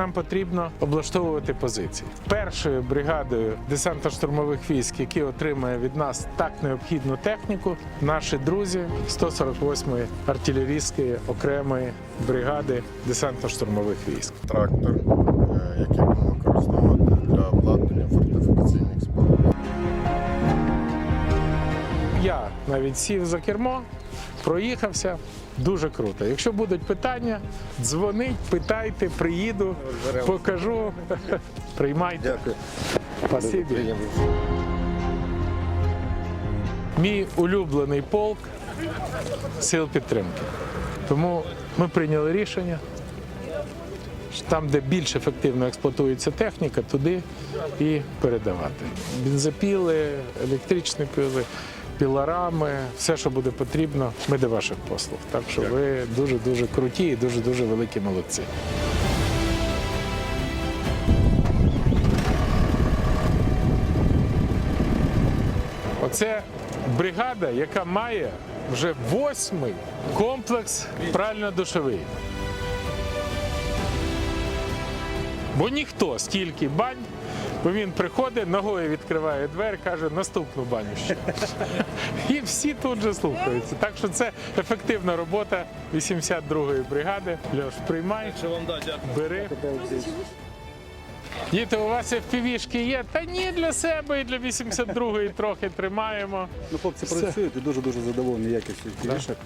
нам потрібно облаштовувати позиції. Першою бригадою десантно-штурмових військ, які отримує від нас так необхідну техніку, наші друзі 148-ї артилерійської окремої бригади десантно-штурмових військ. трактор, е, який будемо використовувати для обладнання фортифікаційних споруд. Я навіть сів за кермо, проїхався. Дуже круто. Якщо будуть питання, дзвоніть, питайте, приїду, покажу. Приймайте. Дякую. Спасибі. Мій улюблений полк сил підтримки. Тому ми прийняли рішення. що Там, де більш ефективно експлуатується техніка, туди і передавати. Бензопіли, електричні пили, пілорами, все, що буде потрібно, ми до ваших послуг. Так що ви дуже-дуже круті і дуже-дуже великі молодці. Оце бригада, яка має вже восьмий комплекс прально-душовий. Бо ніхто стільки бань, бо він приходить, ногою відкриває двері, каже, наступну баню ще. І всі тут же слухаються. Так що це ефективна робота 82-ї бригади. Льош, приймай, бери. Діти, у вас FPV-шки є? Та ні, для себе і для 82-ї трохи тримаємо. Ну, хлопці працюють і дуже дуже задоволені якістю кілішок.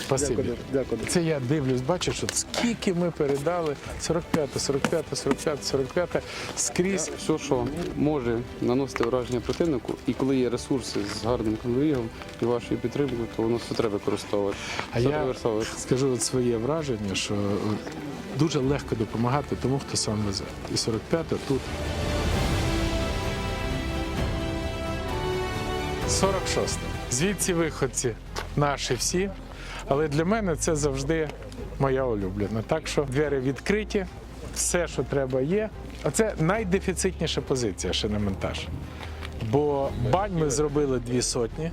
Спасибі. Дякую, дякую. Це я дивлюсь, бачиш, от скільки ми передали 45, 45, 45, 45 скрізь. Все, що може наносити враження противнику, і коли є ресурси з гарним конвоєм і вашою підтримкою, то воно все треба використовувати. А Все я скажу от своє враження, що е, дуже легко допомагати тому, хто сам везе. І 45 тут. 46. Звідси виходці наші всі. Але для мене це завжди моя улюблена. Так що двері відкриті, все, що треба, є. А це найдефіцитніша позиція шиномонтаж. Бо бань ми зробили дві сотні,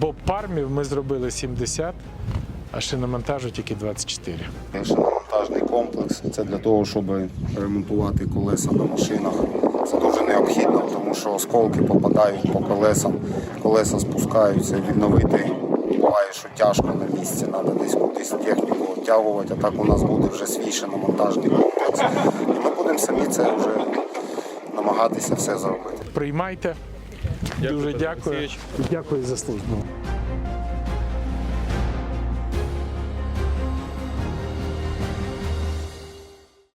бо пармів ми зробили 70, а шиномонтажу тільки 24. Шиномонтажний комплекс це для того, щоб ремонтувати колеса на машинах. Це дуже необхідно, тому що осколки попадають по колесам, колеса спускаються, відновити. Буває, що тяжко на місці, треба десь кудись техніку оттягувати, а так у нас буде вже свій шиномонтажний комплекс. І ми будемо самі це вже намагатися все зробити. Приймайте. Дуже дякую. Дякую за службу.